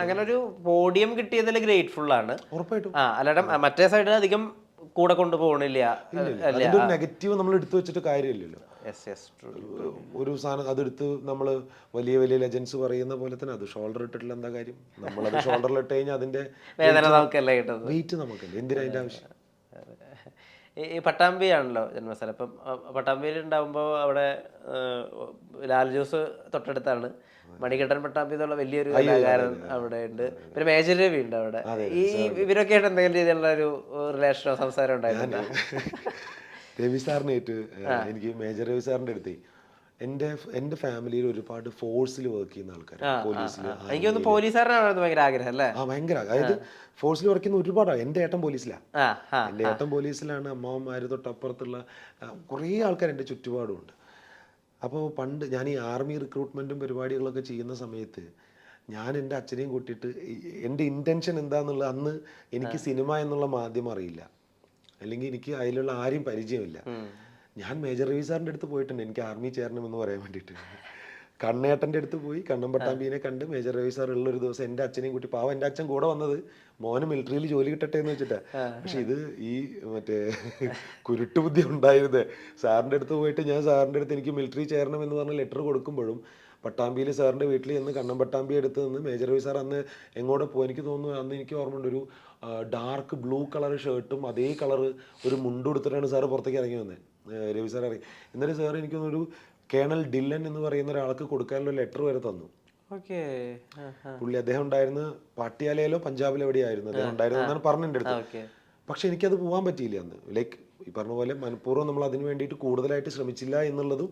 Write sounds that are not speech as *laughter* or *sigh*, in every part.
അങ്ങനെ ഒരു പോഡിയം കിട്ടിയതിൽ ഗ്രേറ്റ്ഫുൾ ആണ്. ഉറപ്പായിട്ടും. ആ അല്ലാതെ മറ്റേ സൈഡിൽ അധികം കൂടെ കൊണ്ടുപോകണില്ല നെഗറ്റീവ് നമ്മൾ എടുത്തു വെച്ചിട്ട് കാര്യമില്ലല്ലോ. ഒരു സാധനം അതെടുത്ത് നമ്മൾ വലിയ വലിയ ലെജൻസ് പറയുന്ന പോലെ തന്നെ അത് ഷോൾഡർ ഇട്ടിട്ടില്ല എന്താ കാര്യം? നമ്മൾ അത് ഷോൾഡറിൽ ഇട്ട് കഴിഞ്ഞാൽ അതിന്റെ വേദന നമുക്കല്ല കിട്ടുന്നത്. വെയിറ്റ് നമുക്കല്ല? എന്തിനാ അതിന്റെ ആവശ്യം? ഈ പട്ടാമ്പി പട്ടാമ്പിയാണല്ലോ ജന്മസ്ഥലം. അപ്പം പട്ടാമ്പിയിൽ ഉണ്ടാകുമ്പോൾ അവിടെ ലാൽ ജോസ് തൊട്ടടുത്താണ്. മണികണ്ഠൻ പട്ടാമ്പി എന്നുള്ള വലിയൊരു കലാകാരൻ അവിടെ ഉണ്ട് പിന്നെ മേജർ രവി ഉണ്ട് അവിടെ. ഈ ഇവരൊക്കെ ആയിട്ട് എന്തെങ്കിലും രീതിയിലുള്ള ഒരു റിലേഷനോ സംസാരം ഉണ്ടായിരുന്നു രവി സാറിനായിട്ട് എനിക്ക് മേജർ രവി സാറിന്റെ അടുത്ത് എന്റെ എന്റെ ഫാമിലിയിൽ ഒരുപാട് ഫോഴ്സിൽ വർക്ക് ചെയ്യുന്ന ആൾക്കാർ പോലീസിൽ ഭയങ്കര ആഗ്രഹം അല്ലേ? ആ ഭയങ്കര അതായത് ഫോഴ്സിൽ വർക്ക് ചെയ്യുന്ന ഒരുപാടാണ് എന്റെ ഏട്ടൻ പോലീസിലാണ് എന്റെ ഏട്ടൻ പോലീസിലാണ് അമ്മാവന്മാര് തൊട്ടപ്പുറത്തുള്ള കുറെ ആൾക്കാർ ചുറ്റുപാടും ചുറ്റുപാടുമുണ്ട് അപ്പോൾ പണ്ട് ഞാൻ ഈ ആർമി റിക്രൂട്ട്മെന്റും പരിപാടികളൊക്കെ ചെയ്യുന്ന സമയത്ത് ഞാൻ എന്റെ അച്ഛനെയും കൂട്ടിയിട്ട് എന്റെ ഇന്റൻഷൻ എന്താണെന്നുള്ളത് അന്ന് എനിക്ക് സിനിമ എന്നുള്ള മാധ്യമം അറിയില്ല. അല്ലെങ്കിൽ എനിക്ക് അതിലുള്ള ആരെയും പരിചയമില്ല. ഞാൻ മേജർ രവി സാറിന്റെ അടുത്ത് പോയിട്ടുണ്ട്. എനിക്ക് ആർമി ചേരണമെന്ന് പറയാൻ വേണ്ടിയിട്ട്. കണ്ണേട്ടന്റെ അടുത്ത് പോയി കണ്ണൻ പട്ടാമ്പിനെ കണ്ട് മേജർ രവി സാർ ഉള്ള ഒരു ദിവസം എന്റെ അച്ഛനെയും കൂട്ടി പാവം എന്റെ അച്ഛൻ കൂടെ വന്നത് മോന് മിലിറ്ററിയിൽ ജോലി കിട്ടട്ടെ എന്ന് വെച്ചിട്ടാ. പക്ഷെ ഇത് ഈ മറ്റേ കുരുട്ടുബുദ്ധി ഉണ്ടായിരുന്നത് സാറിന്റെ അടുത്ത് പോയിട്ട് ഞാൻ സാറിന്റെ അടുത്ത് എനിക്ക് മിലിറ്ററി ചേരണം എന്ന് പറഞ്ഞ ലെറ്റർ കൊടുക്കുമ്പോഴും പട്ടാമ്പിയിൽ സാറിന്റെ വീട്ടിൽ ചെന്ന് കണ്ണൻ പട്ടാമ്പി എടുത്ത് നിന്ന് മേജർ രവി സാർ അന്ന് എങ്ങോട്ട് പോകും എനിക്ക് തോന്നുന്നു അന്ന് എനിക്ക് ഓർമ്മയുണ്ട് ഒരു ഡാർക്ക് ബ്ലൂ കളർ ഷർട്ടും അതേ കളർ ഒരു മുണ്ടുടുത്തിട്ടാണ് സാറ് പുറത്തേക്ക് ഇറങ്ങി വന്നത് രവി സാർ ഇറങ്ങി എന്നിട്ട് സാർ എനിക്കൊന്നൊരു കേണൽ ഡില്ലൻ എന്ന് പറയുന്ന ഒരാൾക്ക് കൊടുക്കാനുള്ള ലെറ്റർ വരെ തന്നു. പുള്ളി അദ്ദേഹം ഉണ്ടായിരുന്ന പാട്ടിയാലയിലോ പഞ്ചാബിലോ എവിടെയായിരുന്നു? അദ്ദേഹം ഉണ്ടായിരുന്നു എന്നാണ് പറഞ്ഞിട്ട് അടുത്ത്. പക്ഷെ എനിക്കത് പോകാൻ പറ്റിയില്ല അന്ന്. ലൈക്ക് ഈ പറഞ്ഞ പോലെ മനഃപൂർവം നമ്മൾ അതിന് വേണ്ടിയിട്ട് കൂടുതലായിട്ട് ശ്രമിച്ചില്ല എന്നുള്ളതും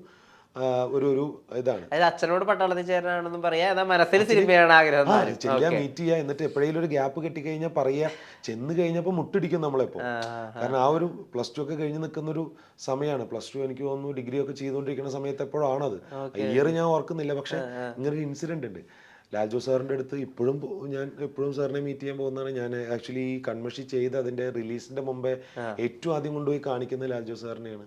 ഒരു ഒരു ഇതാണ്. അതായത് അച്ഛനോട് പട്ടാളത്തിൽ ചേരാനാണെന്നും പറയാ. മനസ്സിൽ സിനിമയാണ് ആഗ്രഹം ചെല്ലുക മീറ്റ് ചെയ്യുക എന്നിട്ട് എപ്പോഴെങ്കിലും ഒരു ഗ്യാപ്പ് കിട്ടിക്കഴിഞ്ഞാൽ പറയുക ചെന്ന് കഴിഞ്ഞപ്പോൾ മുട്ടിടിക്കും നമ്മളെപ്പോൾ കാരണം ആ ഒരു പ്ലസ് ടു ഒക്കെ കഴിഞ്ഞ് നിൽക്കുന്ന ഒരു സമയമാണ് പ്ലസ് ടു എനിക്ക് തോന്നുന്നു ഡിഗ്രി ഒക്കെ ചെയ്തുകൊണ്ടിരിക്കുന്ന സമയത്ത് എപ്പോഴാണത്. ഇയർ ഞാൻ ഓർക്കുന്നില്ല പക്ഷെ ഇങ്ങനെ ഒരു ഇൻസിഡന്റ് ഉണ്ട്. ലാൽ സാറിന്റെ അടുത്ത് ഇപ്പോഴും ഞാൻ എപ്പോഴും സാറിനെ മീറ്റ് ചെയ്യാൻ പോകുന്നതാണ്. ഞാൻ ആക്ച്വലി ഈ കൺമഷി ചെയ്ത് അതിന്റെ റിലീസിന്റെ മുമ്പേ ഏറ്റവും ആദ്യം കൊണ്ടുപോയി കാണിക്കുന്നത് ലാൽജോ സാറിനെയാണ്.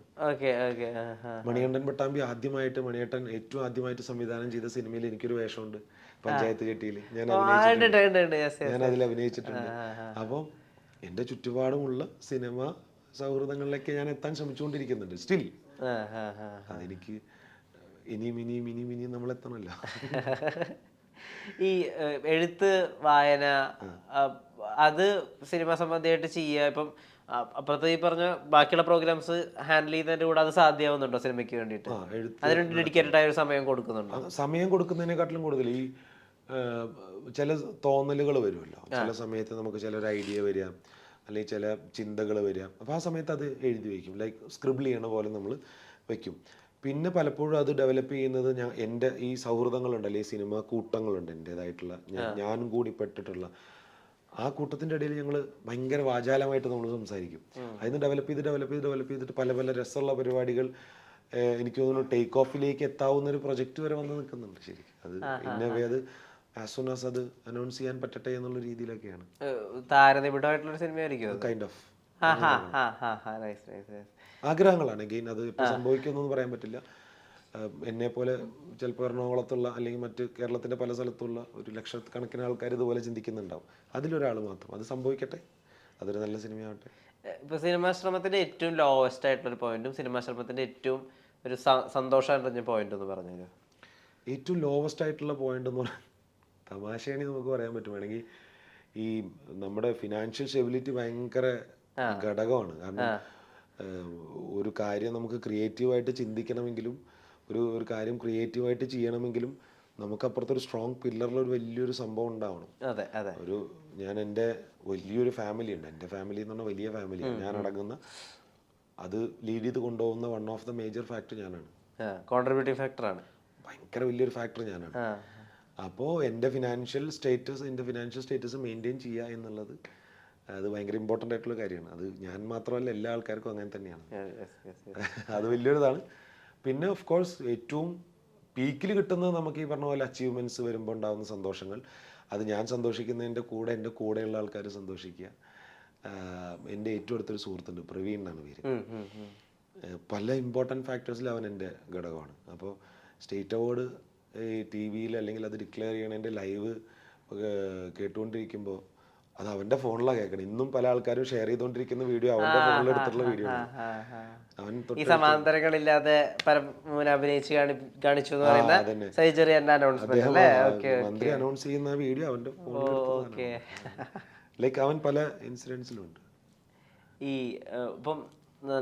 മണികണ്ഠൻ പട്ടാമ്പി ആദ്യമായിട്ട് മണിയേട്ടൻ ഏറ്റവും ആദ്യമായിട്ട് സംവിധാനം ചെയ്ത സിനിമയിൽ എനിക്കൊരു വേഷമുണ്ട്. പഞ്ചായത്ത് കെട്ടിയിൽ ഞാൻ. ഞാൻ അതിൽ അഭിനയിച്ചിട്ടുണ്ട്. അപ്പം എന്റെ ചുറ്റുപാടുമുള്ള സിനിമ സൗഹൃദങ്ങളിലേക്ക് ഞാൻ എത്താൻ ശ്രമിച്ചുകൊണ്ടിരിക്കുന്നുണ്ട്. സ്റ്റിൽ. അതെനിക്ക് ഇനിയും ഇനിയും ഇനിയും ഇനിയും നമ്മൾ എത്തണമല്ലോ *laughs* ഈ എഴുത്ത് വായന അത് സിനിമ സംബന്ധിയായിട്ട് ചെയ്യുക ഇപ്പം അപ്പുറത്ത് ഈ പറഞ്ഞ ബാക്കിയുള്ള പ്രോഗ്രാംസ് ഹാൻഡിൽ ചെയ്യുന്നതിന്റെ കൂടെ അത് സാധ്യമാവുന്നുണ്ടോ സിനിമയ്ക്ക് വേണ്ടിയിട്ട്? അതിനുവേണ്ടി ഡെഡിക്കേറ്റഡ് ആയ ഒരു സമയം കൊടുക്കുന്നുണ്ടോ? സമയം കൊടുക്കുന്നതിനെക്കാട്ടിലും കൂടുതൽ ഈ ചില തോന്നലുകൾ വരുമല്ലോ. ചില സമയത്ത് നമുക്ക് ചിലൊരു ഐഡിയ വരിക അല്ലെങ്കിൽ ചില ചിന്തകൾ വരിക. അപ്പോൾ ആ സമയത്ത് അത് എഴുതി വയ്ക്കും. ലൈക്ക് സ്ക്രിബിൾ ചെയ്യണ പോലെ നമ്മൾ വയ്ക്കും. പിന്നെ പലപ്പോഴും അത് ഡെവലപ്പ് ചെയ്യുന്നത് ഞാൻ എന്റെ ഈ സൗഹൃദങ്ങളുണ്ടല്ലോ ഈ സിനിമ കൂട്ടങ്ങളുണ്ട് എന്റേതായിട്ടുള്ള. ഞാനും കൂടി പെട്ടിട്ടുള്ള. ആ കൂട്ടത്തിന്റെ ഇടയിൽ ഞങ്ങൾ ഭയങ്കര വാചാലമായിട്ട് നമ്മൾ സംസാരിക്കും. അതിന് ഡെവലപ്പ് ചെയ്ത് ഡെവലപ്പ് ചെയ്ത് ഡെവലപ്പ് ചെയ്തിട്ട് പല പല രസമുള്ള പരിപാടികൾ എനിക്ക് തോന്നുന്നു ടേക്ക് ഓഫിലേക്ക് എത്താവുന്ന ഒരു പ്രൊജക്റ്റ് വരെ വന്ന് നിൽക്കുന്നുണ്ട് ശരിക്കും. അത് ഇന്നവേ അത് ആസ് സൂൺ ആസ് അത് അനൗൺസ് ചെയ്യാൻ പറ്റട്ടെ എന്നുള്ള രീതിയിലൊക്കെയാണ്. താരനിബിഡമായിട്ടുള്ള സിനിമയായിരിക്കും കൈൻഡ് ഓഫ് ആഗ്രഹങ്ങളാണ്. ഗെയിൻ അത് ഇപ്പൊ സംഭവിക്കുന്നു പറയാൻ പറ്റില്ല. എന്നെ പോലെ ചിലപ്പോൾ എറണാകുളത്തുള്ള അല്ലെങ്കിൽ മറ്റ് കേരളത്തിന്റെ പല സ്ഥലത്തുള്ള ഒരു ലക്ഷക്കണക്കിന് ആൾക്കാർ ഇതുപോലെ ചിന്തിക്കുന്നുണ്ടാവും. അതിലൊരാൾ മാത്രം. അത് സംഭവിക്കട്ടെ. അതൊരു നല്ല സിനിമയാവട്ടെ. ഇപ്പൊ സിനിമാശ്രമത്തിന്റെ ഏറ്റവും ലോവസ്റ്റ് ആയിട്ടുള്ള ഒരു പോയിന്റും സിനിമാശ്രമത്തിന്റെ ഏറ്റവും ഒരു സ- സന്തോഷം നിറഞ്ഞ പോയിന്റ് എന്ന് പറഞ്ഞു ഏറ്റവും ലോവസ്റ്റ് ആയിട്ടുള്ള പോയിന്റ് എന്ന് പറഞ്ഞാൽ തമാശയാണെങ്കിൽ നമുക്ക് പറയാൻ പറ്റും. വേണമെങ്കിൽ ഈ നമ്മുടെ ഫിനാൻഷ്യൽ സ്റ്റെബിലിറ്റി ഭയങ്കര ഘടകമാണ്. കാരണം ഒരു കാര്യം നമുക്ക് ക്രിയേറ്റീവായിട്ട് ചിന്തിക്കണമെങ്കിലും ഒരു ഒരു കാര്യം ക്രിയേറ്റീവായിട്ട് ചെയ്യണമെങ്കിലും നമുക്കപ്പുറത്തൊരു സ്ട്രോങ് പില്ലറിൽ ഒരു വലിയൊരു സംഭവം ഉണ്ടാവണം. അതെ അതെ. ഒരു ഞാൻ എന്റെ വലിയൊരു ഫാമിലി ഉണ്ട്. എന്റെ ഫാമിലി എന്ന് പറഞ്ഞാൽ വലിയ ഫാമിലി ഞാൻ അടങ്ങുന്ന അത് ലീഡ് ചെയ്ത് കൊണ്ടുപോകുന്ന one of the major factor ഞാനാണ്. ഫാക്ടറാണ് ഭയങ്കര വലിയൊരു ഫാക്ടർ ഞാനാണ്. അപ്പോൾ എന്റെ ഫിനാൻഷ്യൽ സ്റ്റേറ്റസ് എന്റെ ഫിനാൻഷ്യൽ സ്റ്റേറ്റസ് മെയിന്റെയിൻ ചെയ്യുക എന്നുള്ളത് അത് ഭയങ്കര ഇമ്പോർട്ടന്റ് ആയിട്ടുള്ള കാര്യമാണ്. അത് ഞാൻ മാത്രമല്ല എല്ലാ ആൾക്കാർക്കും അങ്ങനെ തന്നെയാണ്. അത് വലിയൊരിതാണ്. പിന്നെ ഓഫ് കോഴ്സ് ഏറ്റവും പീക്കിൽ കിട്ടുന്നത് നമുക്ക് ഈ പറഞ്ഞ പോലെ അച്ചീവ്മെന്റ്സ് വരുമ്പോൾ ഉണ്ടാകുന്ന സന്തോഷങ്ങൾ. അത് ഞാൻ സന്തോഷിക്കുന്നതിന്റെ കൂടെ എന്റെ കൂടെയുള്ള ആൾക്കാർ സന്തോഷിക്കുക. എന്റെ ഏറ്റവും അടുത്തൊരു സുഹൃത്തുണ്ട് പ്രവീൺ എന്നാണ് പേര്. പല ഇമ്പോർട്ടന്റ് ഫാക്ടേഴ്സിൽ അവൻ എന്റെ ഘടകമാണ്. അപ്പോൾ സ്റ്റേറ്റ് അവാർഡ് ഈ ടി വിയിൽ അല്ലെങ്കിൽ അത് ഡിക്ലെയർ ചെയ്യണതിന്റെ ലൈവ് കേട്ടുകൊണ്ടിരിക്കുമ്പോൾ അത് അവന്റെ ഫോണിലാണ് കേൾക്കണം ഇന്നും പല ആൾക്കാരും ഷെയർ ചെയ്തുകൊണ്ടിരിക്കുന്ന വീഡിയോ അവന്റെ ഫോണിൽ എടുത്തിട്ടുള്ള വീഡിയോ. അവൻ ഈ സമാന്തരങ്ങൾ സമാന്തരങ്ങളില്ലാതെ പരമൂന അഭിനയിച്ച് കാണി കാണിച്ചു എന്ന് പറയുന്ന. സർജറി അനൗൺസ്മെന്റ് മന്ത്രി അനൗൺസ് ചെയ്യുന്ന വീഡിയോ അവന്റെ ഫോണിൽ ലൈക്ക് അവൻ പല ഇൻസിഡൻസിലുണ്ട് ഈ ഇപ്പം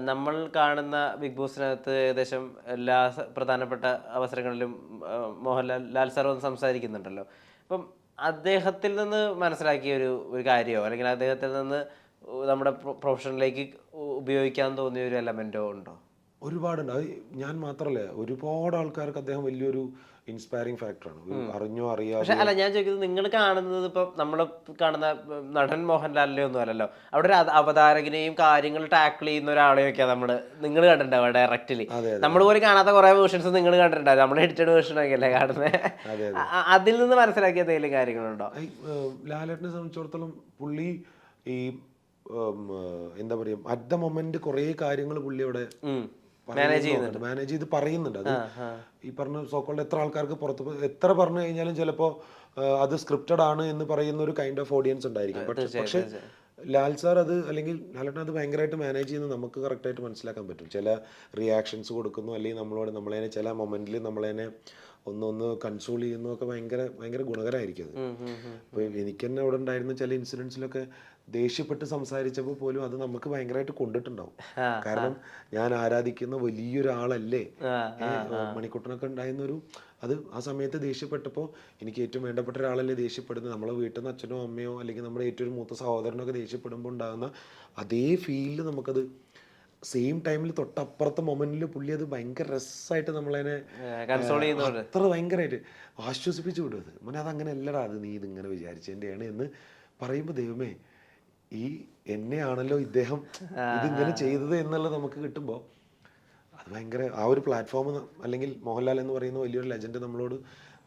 നമ്മൾ കാണുന്ന ബിഗ് ബോസിനകത്ത് ഏകദേശം എല്ലാ പ്രധാനപ്പെട്ട അവസരങ്ങളിലും മോഹൻലാൽ ലാൽ സാർ വന്ന് സംസാരിക്കുന്നുണ്ടല്ലോ. അപ്പം അദ്ദേഹത്തിൽ നിന്ന് മനസ്സിലാക്കിയ ഒരു ഒരു കാര്യമോ? അല്ലെങ്കിൽ അദ്ദേഹത്തിൽ നിന്ന് നമ്മുടെ പ്രൊഫഷനിലേക്ക് ഉപയോഗിക്കാൻ തോന്നിയ ഒരു എലമെന്റോ ഉണ്ടോ? ഒരുപാടുണ്ട്. അത് ഞാൻ മാത്രമല്ല ഒരുപാട് ആൾക്കാർക്ക് അദ്ദേഹം വലിയൊരു ഇൻസ്പയറിംഗ് ഫാക്ടറാണ് അറിഞ്ഞോ അറിയാതെ പക്ഷെ അല്ല ഞാൻ ചോദിക്കുന്നത് നിങ്ങൾ കാണുന്നത് ഇപ്പൊ നമ്മൾ കാണുന്ന നടൻ മോഹൻലാലിനെ ഒന്നും അല്ലല്ലോ. അവിടെ ഒരു അവ- അവതാരകനെയും കാര്യങ്ങൾ ടാക്കിൾ ചെയ്യുന്ന ഒരാളെയൊക്കെ നമ്മൾ. നിങ്ങൾ കണ്ടിട്ടുണ്ടാവുക ഡയറക്റ്റ്ലി അതെ, നമ്മൾ പോലും കാണാത്ത കുറെ വേർഷൻസ് നിങ്ങൾ കണ്ടിട്ടുണ്ടാവും നമ്മൾ എഡിറ്റഡ് വേർഷൻ ഒക്കെ അല്ലേ കാണുന്നത് അതെ, അതിൽ നിന്ന് മനസ്സിലാക്കിയ എന്തെങ്കിലും കാര്യങ്ങളുണ്ടോ? ഏഹ്, ലാലേട്ടനെ സംബന്ധിച്ചിടത്തോളം പുള്ളി ഈ ഉം, ഏഹ്, എന്താ പറയുക അറ്റ് ദ മൊമെന്റ് കുറേ കാര്യങ്ങൾ പുള്ളി അവിടെ മാനേജ് ചെയ്യുന്നുണ്ട്. മാനേജ് ചെയ്ത് പറയുന്നുണ്ട്. അത്. ഈ പറഞ്ഞ സോക്കോൾഡ് എത്ര ആൾക്കാർക്ക് പുറത്ത് എത്ര പറഞ്ഞു കഴിഞ്ഞാലും ചിലപ്പോൾ അത് സ്ക്രിപ്റ്റഡ് ആണ് എന്ന് പറയുന്ന ഒരു കൈൻഡ് ഓഫ് ഓഡിയൻസ് ഉണ്ടായിരിക്കും. പക്ഷെ ലാൽ സാർ അത് അല്ലെങ്കിൽ ലാലേട്ടൻ അത് ഭയങ്കരമായിട്ട് മാനേജ് ചെയ്യുന്നത് നമുക്ക് കറക്റ്റായിട്ട് മനസ്സിലാക്കാൻ പറ്റും. ചില റിയാക്ഷൻസ് കൊടുക്കുന്നു അല്ലെങ്കിൽ നമ്മളോട് നമ്മളതിനെ ചില മൊമെന്റിൽ നമ്മളതിനെ ഒന്നൊന്ന് കൺസോൾ ചെയ്യുന്നു ഒക്കെ ഭയങ്കര ഭയങ്കര ഗുണകരമായിരിക്കും അത്. അപ്പൊ. അപ്പോൾ എനിക്ക് തന്നെ അവിടെ ഉണ്ടായിരുന്ന ചില ഇൻസിഡൻസിലൊക്കെ ദേഷ്യപ്പെട്ട് സംസാരിച്ചപ്പോൾ പോലും അത് നമുക്ക് ഭയങ്കരമായിട്ട് കൊണ്ടിട്ടുണ്ടാവും. കാരണം ഞാൻ ആരാധിക്കുന്ന വലിയൊരാളല്ലേ? മണിക്കുട്ടനൊക്കെ ഉണ്ടായിരുന്നൊരു അത് ആ സമയത്ത് ദേഷ്യപ്പെട്ടപ്പോൾ എനിക്ക് ഏറ്റവും വേണ്ടപ്പെട്ട ഒരാളല്ലേ ദേഷ്യപ്പെടുന്നത്. നമ്മളെ വീട്ടിൽ നിന്ന് അച്ഛനോ അമ്മയോ അല്ലെങ്കിൽ നമ്മുടെ ഏറ്റവും മൂത്ത സഹോദരനൊക്കെ ദേഷ്യപ്പെടുമ്പോൾ ഉണ്ടാകുന്ന അതേ ഫീലിൽ നമുക്കത് സെയിം ടൈമിൽ തൊട്ടപ്പുറത്തെ മൊമെന്റിൽ പുള്ളി അത് ഭയങ്കര രസമായിട്ട് നമ്മളതിനെ അത്ര ഭയങ്കരമായിട്ട് ആശ്വസിപ്പിച്ചു വിടും അത്. മോനെ അത് അങ്ങനെ അല്ലടാ അത് നീ ഇതിങ്ങനെ വിചാരിച്ചതിന്റെയാണ് എന്ന് പറയുമ്പോൾ ദൈവമേ ഈ എന്നെയാണല്ലോ ഇദ്ദേഹം ഇതിങ്ങനെ ചെയ്തത് എന്നുള്ളത് നമുക്ക് കിട്ടുമ്പോൾ അത് ഭയങ്കര ആ ഒരു പ്ലാറ്റ്ഫോം അല്ലെങ്കിൽ മോഹൻലാൽ എന്ന് പറയുന്ന വലിയൊരു ലെജൻഡ് നമ്മളോട്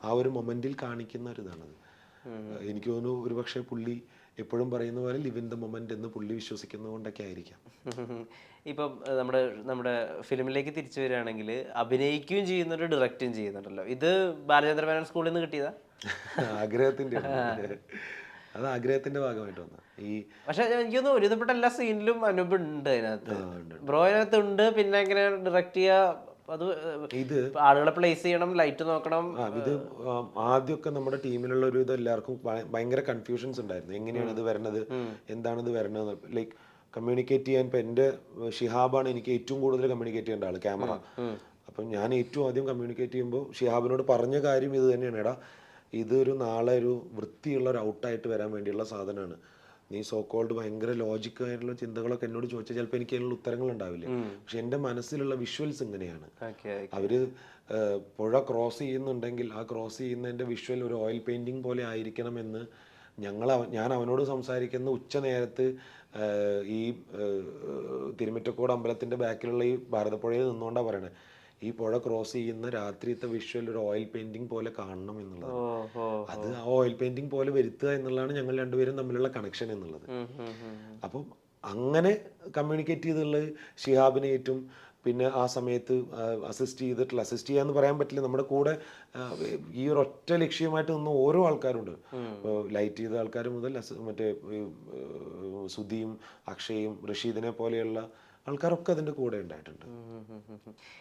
ആ ഒരു മൊമെന്റിൽ കാണിക്കുന്ന ഒരു ഇതാണത് എനിക്ക് തോന്നുന്നു ഒരു പക്ഷേ പുള്ളി എപ്പോഴും പറയുന്ന പോലെ ലിവ് ഇൻ ദ മൊമെന്റ് എന്ന് പുള്ളി വിശ്വസിക്കുന്നത് കൊണ്ടൊക്കെ ആയിരിക്കാം. *laughs* ഇപ്പം നമ്മുടെ നമ്മുടെ ഫിലിമിലേക്ക് തിരിച്ചു വരികയാണെങ്കിൽ അഭിനയിക്കുകയും ചെയ്യുന്നുണ്ട് ഡയറക്റ്റും ചെയ്യുന്നുണ്ടല്ലോ. ഇത് ബാലചന്ദ്ര മേനോൻ സ്കൂളിൽ നിന്ന് കിട്ടിയതാ? *laughs* ആഗ്രഹത്തിന്റെ. *laughs* അത് ആഗ്രഹത്തിന്റെ ഭാഗമായിട്ട് വന്നു. ഈ പക്ഷെ എനിക്ക് ഒരുതപ്പെട്ട എല്ലാ സീനിലും അനുപ് ഉണ്ട് അതിനകത്ത്. ബ്രോ അതിനകത്ത് ഉണ്ട്. പിന്നെ എങ്ങനെ ഡയറക്റ്റ് ചെയ്യാ? അത് ഇത് ആളുകളെ പ്ലേസ് ചെയ്യണം ലൈറ്റ് നോക്കണം. ഇത് ആദ്യമൊക്കെ നമ്മുടെ ടീമിലുള്ള ഒരു ഇത് എല്ലാവർക്കും ഭയ- ഭയങ്കര കൺഫ്യൂഷൻസ് ഉണ്ടായിരുന്നു. എങ്ങനെയാണ് ഇത് വരണത്? എന്താണ് ഇത് വരണത്? ലൈക്ക് കമ്മ്യൂണിക്കേറ്റ് ചെയ്യാൻ ഇപ്പൊ എന്റെ ഷിഹാബാണ് എനിക്ക് ഏറ്റവും കൂടുതൽ കമ്മ്യൂണിക്കേറ്റ് ചെയ്യേണ്ട ആൾ ക്യാമറ. അപ്പം ഞാൻ ഏറ്റവും ആദ്യം കമ്മ്യൂണിക്കേറ്റ് ചെയ്യുമ്പോൾ ഷിഹാബിനോട് പറഞ്ഞ കാര്യം ഇത് തന്നെയാണ്. എടാ ഇതൊരു നാളെ ഒരു വൃത്തിയുള്ള ഒരു ഔട്ടായിട്ട് വരാൻ വേണ്ടിയുള്ള സാധനമാണ്. നീ സോ കോൾഡ് ഭയങ്കര ലോജിക്കായിട്ടുള്ള ചിന്തകളൊക്കെ എന്നോട് ചോദിച്ചാൽ ചിലപ്പോൾ എനിക്ക് അതിനുള്ള ഉത്തരങ്ങൾ ഉണ്ടാവില്ല പക്ഷെ എന്റെ മനസ്സിലുള്ള വിഷ്വൽസ് ഇങ്ങനെയാണ്. അവർ പുഴ ക്രോസ് ചെയ്യുന്നുണ്ടെങ്കിൽ ആ ക്രോസ് ചെയ്യുന്നതിന്റെ വിഷ്വൽ ഒരു ഓയിൽ പെയിന്റിംഗ് പോലെ ആയിരിക്കണമെന്ന് ഞങ്ങൾ അവ- ഞാൻ അവനോട് സംസാരിക്കുന്ന ഉച്ച നേരത്ത് ഈ തിരുമിറ്റക്കോട് അമ്പലത്തിന്റെ ബാക്കിലുള്ള ഈ ഭാരതപ്പുഴയിൽ നിന്നുകൊണ്ടാണ് പറയണത് ഈ പുഴ ക്രോസ് ചെയ്യുന്ന രാത്രിത്തെ വിഷ്വൽ ഒരു ഓയിൽ പെയിന്റിംഗ് പോലെ കാണണം എന്നുള്ളത് അത് ആ ഓയിൽ പെയിന്റിംഗ് പോലെ വരുത്തുക എന്നുള്ളതാണ് ഞങ്ങൾ രണ്ടുപേരും തമ്മിലുള്ള കണക്ഷൻ എന്നുള്ളത്. അപ്പം അങ്ങനെ കമ്മ്യൂണിക്കേറ്റ് ചെയ്തുള്ളത് ഷിഹാബിനെ ഏറ്റവും പിന്നെ ആ സമയത്ത് അസിസ്റ്റ് ചെയ്തിട്ടുള്ള അസിസ്റ്റ് ചെയ്യാന്ന് പറയാൻ പറ്റില്ല. നമ്മുടെ കൂടെ ഈ ഒരു ഒറ്റ ലക്ഷ്യമായിട്ട് നിന്ന ഓരോ ആൾക്കാരുണ്ട്. ലൈറ്റ് ചെയ്ത ആൾക്കാർ മുതൽ മറ്റേ സുധിയും അക്ഷയും റഷീദിനെ പോലെയുള്ള ആൾക്കാരൊക്കെ അതിന്റെ കൂടെ ഉണ്ടായിട്ടുണ്ട്.